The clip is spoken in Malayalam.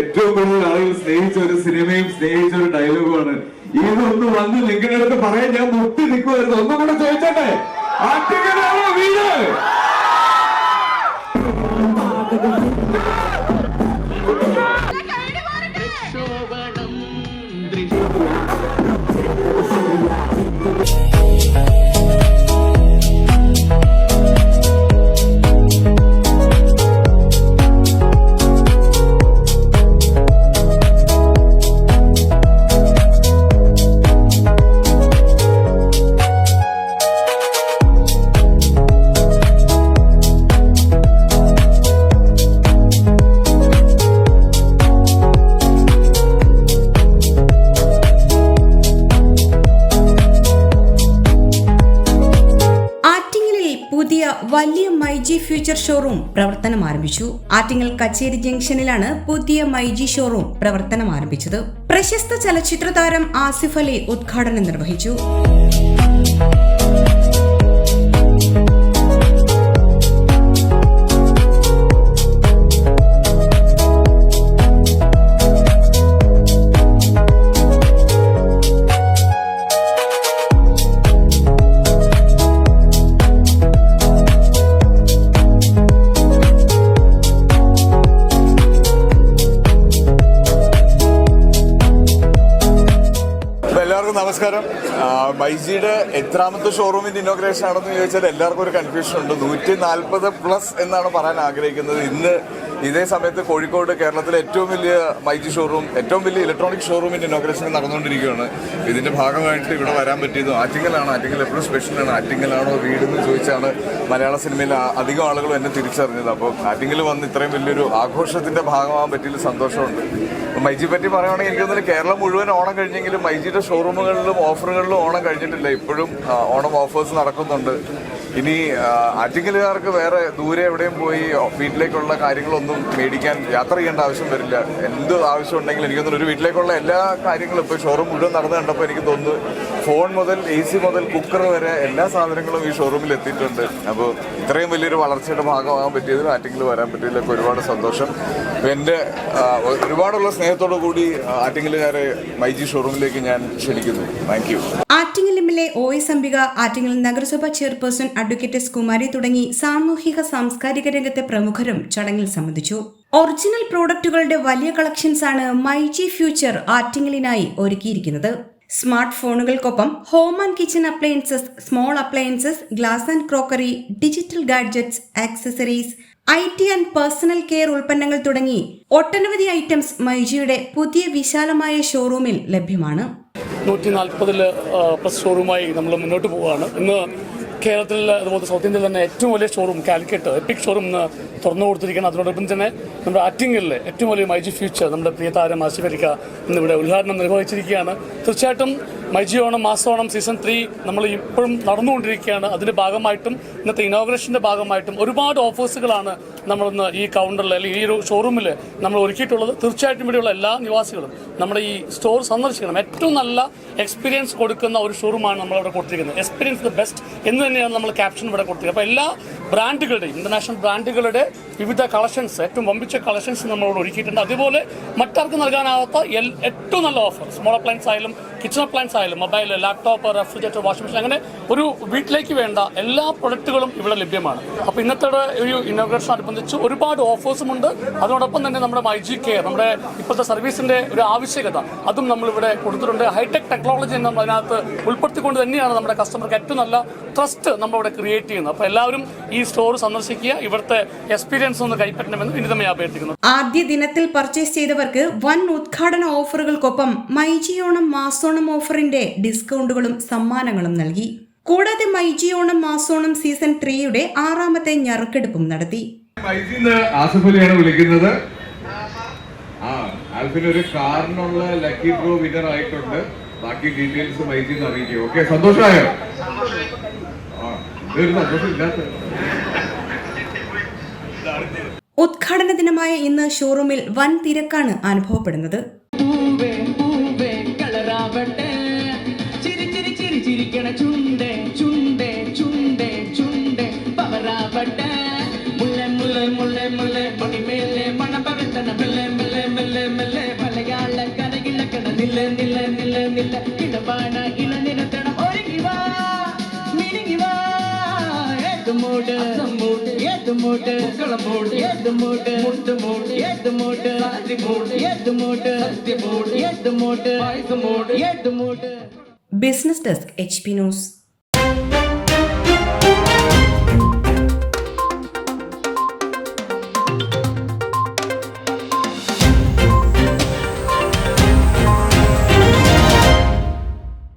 ഏറ്റവും കൂടുതൽ ആളുകൾ സ്നേഹിച്ച ഒരു സിനിമയും സ്നേഹിച്ച ഒരു ഡയലോഗുമാണ്. ഇതൊന്ന് വന്ന് നിങ്ങളുടെ അടുത്ത് പറയാൻ ഞാൻ മുട്ടി നിൽക്കുമായിരുന്നു ഒന്നും കൂടെ ചോദിച്ചോട്ടെ? ആറ്റുകാലാണോ വീട്? മൈജി ഫ്യൂച്ചർ ഷോറൂം പ്രവർത്തനം ആരംഭിച്ചു. ആറ്റിങ്ങൽ കച്ചേരി ജംഗ്ഷനിലാണ് പുതിയ മൈജി ഷോറൂം പ്രവർത്തനം ആരംഭിച്ചത്. പ്രശസ്ത ചലച്ചിത്ര താരം ആസിഫ് അലി ഉദ്ഘാടനം നിർവഹിച്ചു. നമസ്കാരം ആ, മൈജിയുടെ എത്രാമത്തെ ഷോറൂമിന്റെ ഇന്നോഗ്രേഷൻ ആണെന്ന് ചോദിച്ചാൽ എല്ലാവർക്കും ഒരു കൺഫ്യൂഷൻ ഉണ്ട്. നൂറ്റി നാൽപ്പത് പ്ലസ് എന്നാണ് പറയാൻ ആഗ്രഹിക്കുന്നത്. ഇന്ന് ഇതേ സമയത്ത് കോഴിക്കോട് കേരളത്തിലെ ഏറ്റവും വലിയ മൈജി ഷോറൂം ഏറ്റവും വലിയ ഇലക്ട്രോണിക് ഷോറൂമിന്റെ ഇനോഗ്രേഷൻ നടന്നുകൊണ്ടിരിക്കുകയാണ്. ഇതിന്റെ ഭാഗമായിട്ട് ഇവിടെ വരാൻ പറ്റിയത് ആറ്റിങ്ങലാണ്. ആറ്റിങ്ങൽ എപ്പോഴും സ്പെഷ്യലാണ് ആറ്റിങ്ങലാണോ വീടെന്ന് ചോദിച്ചാണ് മലയാള സിനിമയിൽ അധികം ആളുകളും എന്നെ തിരിച്ചറിഞ്ഞത്. അപ്പോൾ ആറ്റിങ്ങൽ വന്ന് ഇത്രയും വലിയൊരു ആഘോഷത്തിന്റെ ഭാഗമാകാൻ പറ്റിയതിൽ സന്തോഷമുണ്ട്. മൈജി പറ്റി പറയുകയാണെങ്കിൽ എനിക്ക് തോന്നുന്നു കേരളം മുഴുവൻ ഓണം കഴിഞ്ഞെങ്കിലും മൈജിയുടെ ഷോറൂമുകളിലും ഓഫറുകളിലും ഓണം കഴിഞ്ഞിട്ടില്ല. ഇപ്പോഴും ഓണം ഓഫേഴ്സ് നടക്കുന്നുണ്ട്. ഇനി അറ്റിങ്ങലുകാർക്ക് വേറെ ദൂരെ എവിടെയും പോയി വീട്ടിലേക്കുള്ള കാര്യങ്ങളൊന്നും മേടിക്കാൻ യാത്ര ചെയ്യേണ്ട ആവശ്യം വരില്ല. എന്ത് ആവശ്യം ഉണ്ടെങ്കിലും എനിക്ക് ഒരു വീട്ടിലേക്കുള്ള എല്ലാ കാര്യങ്ങളും ഇപ്പോൾ ഷോറൂം മുഴുവൻ നടന്നു കണ്ടപ്പോൾ എനിക്ക് തോന്നുന്നു ഫോൺ മുതൽ എ സി മുതൽ കുക്കർ വരെ എല്ലാ സാധനങ്ങളും ഈ ഷോറൂമിൽ എത്തിയിട്ടുണ്ട്. അപ്പോൾ ഇത്രയും വലിയൊരു വളർച്ചയുടെ ഭാഗമാകാൻ പറ്റിയതിൽ ആറ്റിങ്ങിൽ വരാൻ പറ്റിയതിലൊക്കെ ഒരുപാട് സന്തോഷം. എന്റെ ഒരുപാടുള്ള സ്നേഹത്തോടു കൂടി ആറ്റിങ്ങിലുകാരെ മൈജി ഷോറൂമിലേക്ക് ഞാൻ ക്ഷണിക്കുന്നു. Thank you Attingal M L O S Ambika Attingal നഗരസഭ ചെയർപേഴ്സൺ അഡ്വക്കേറ്റ് എസ് കുമാരി തുടങ്ങി സാമൂഹിക സാംസ്കാരിക രംഗത്തെ പ്രമുഖരും ചടങ്ങിൽ സംബന്ധിച്ചു. ഒറിജിനൽ പ്രോഡക്റ്റുകളുടെ വലിയ കളക്ഷൻസ് ആണ് മൈജി ഫ്യൂച്ചർ ആറ്റിങ്ങലിനായി ഒരുക്കിയിരിക്കുന്നത്. Smart ഫോണുകൾക്കൊപ്പം home and kitchen appliances small appliances glass and crockery digital gadgets accessories I T and personal care ഉൽപ്പന്നങ്ങൾ തുടങ്ങി ഒട്ടനവധി ഐറ്റംസ് മൈജിയുടെ പുതിയ വിശാലമായ ഷോറൂമിൽ ലഭ്യമാണ്. നൂറ്റി നാൽപ്പതിൽ പ്ലസ് ഷോറൂമായി നമ്മൾ മുന്നോട്ട് പോവുകയാണ്. ഇന്ന് കേരളത്തിൽ അതുപോലെ സൗത്ത് ഇന്ത്യയിൽ തന്നെ ഏറ്റവും വലിയ ഷോറൂം കാലിക്കറ്റ് എപ്പിക് ഷോറൂം തുറന്നു കൊടുത്തിരിക്കുകയാണ് അതിനോടൊപ്പം തന്നെ നമ്മുടെ ആറ്റിങ്ങലിലെ ഏറ്റവും വലിയ മൈജി ഫ്യൂച്ചർ നമ്മുടെ പ്രിയ താരം ആശുപരിക്ക ഇന്നിവിടെ ഉദ്ഘാടനം നിർവഹിച്ചിരിക്കുകയാണ്. തീർച്ചയായിട്ടും മൈജി ഓണം മാസോണം സീസൺ ത്രീ നമ്മൾ ഇപ്പോഴും നടന്നുകൊണ്ടിരിക്കുകയാണ്. അതിന്റെ ഭാഗമായിട്ടും ഇന്നത്തെ ഇനോഗ്രേഷന്റെ ഭാഗമായിട്ടും ഒരുപാട് ഓഫേഴ്സുകളാണ് നമ്മളിന്ന് ഈ കൗണ്ടറിൽ അല്ലെങ്കിൽ ഈ ഒരു ഷോറൂമിൽ നമ്മൾ ഒരുക്കിയിട്ടുള്ളത്. തീർച്ചയായിട്ടും ഇവിടെയുള്ള എല്ലാ നിവാസികളും നമ്മുടെ ഈ സ്റ്റോർ സന്ദർശിക്കണം. ഏറ്റവും നല്ല എക്സ്പീരിയൻസ് കൊടുക്കുന്ന ഒരു ഷോറൂമാണ് നമ്മൾ അവിടെ കൊടുത്തിരിക്കുന്നത്. എക്സ്പീരിയൻസ് ദ ബെസ്റ്റ് എന്ന് തന്നെയാണ് നമ്മൾ ക്യാപ്ഷൻ ഇവിടെ കൊടുത്തിരിക്കുന്നത്. അപ്പോൾ എല്ലാ ബ്രാൻഡുകളുടെയും ഇന്റർനാഷണൽ ബ്രാൻഡുകളുടെ വിവിധ കളക്ഷൻസ് ഏറ്റവും വമ്പിച്ച കളക്ഷൻസ് നമ്മളോട് ഒരുക്കിയിട്ടുണ്ട്. അതുപോലെ മറ്റാർക്കും നൽകാനാവാത്ത ഏറ്റവും നല്ല ഓഫർ സ്മോൾ അപ്ലയൻസ് ആയാലും കിച്ചൺ അപ്ലയൻസ് ആയാലും mobile laptop refrigerator washing machine അങ്ങനെ ഒരു വീട്ടിലേക്ക് വേണ്ട എല്ലാ പ്രൊഡക്റ്റുകളും ഇവിടെ ലഭ്യമാണ്. അപ്പോൾ ഇന്നത്തെ ഒരു ഇന്നോഗ്രേഷൻ അനുബന്ധിച്ച് ഒരുപാട് ഓഫേഴ്സും ഉണ്ട്. അതോടൊപ്പം തന്നെ നമ്മുടെ മൈ ജി കെയർ നമ്മുടെ ഇപ്പോഴത്തെ സർവീസിന്റെ ഒരു ആവശ്യകത അതും നമ്മൾ ഇവിടെ കൊടുത്തിട്ടുണ്ട്. ഹൈടെക് ടെക്നോളജി നമ്മൾ അതിനകത്ത് ഉൾപ്പെടുത്തിക്കൊണ്ട് തന്നെയാണ് നമ്മുടെ കസ്റ്റമർക്ക് ഏറ്റവും നല്ല ട്രസ്റ്റ് നമ്മളിവിടെ ക്രിയേറ്റ് ചെയ്യുന്നത്. അപ്പോൾ എല്ലാവരും ഈ സ്റ്റോർ സന്ദർശിക്കുക. ഇവിടുത്തെ എക്സ്പീരിയൻസ് ഒന്ന് കൈപ്പറ്റണമെന്ന് വിനിതമായി അഭ്യർത്ഥിക്കുന്നു. ആദ്യ ദിനത്തിൽ പർച്ചേസ് ചെയ്തവർക്ക് വൻ ഉദ്ഘാടന ഓഫറുകൾക്കൊപ്പം മൈജിയോണം മാസോണം ഓഫറിന്റെ ഡിസ്കൗണ്ടുകളും സമ്മാനങ്ങളും നൽകി. കൂടാതെ മൈജിയോണം മാസോണം സീസൺ ത്രീയുടെ ആറാമത്തെ ഞറുക്കെടുപ്പും നടത്തി. മൈജിന്ന് ആസിഫ് അലിയാണ് വിളിക്കുന്നത്. ആ ആൽഫിന് ഒരു കാറിനുള്ള ലക്കി ഡ്രോ വിന്നർ ആയിട്ടുണ്ട്. ബാക്കി ഡീറ്റെയിൽസ് മൈജിന്ന് അറിയിക്കും. ഓക്കെ സന്തോഷമായോ? ഉദ്ഘാടന ദിനമായ ഇന്ന് ഷോറൂമിൽ വൻ തിരക്കാണ് അനുഭവപ്പെടുന്നത്. ഇടപാട ഇളനിരത്തണം ഒരുങ്ങി വാ. ഏത് മൂട് ഏത് മൂട് കളമൂട് ഏത് മൂട് മുണ്ട് മൂട് ഏത് മൂട് സാരി മൂട് ഏത് മൂട് സത്യ മൂട് ഏത് മൂട് പായസ മൂട് ഏത് മൂട് business desk H P news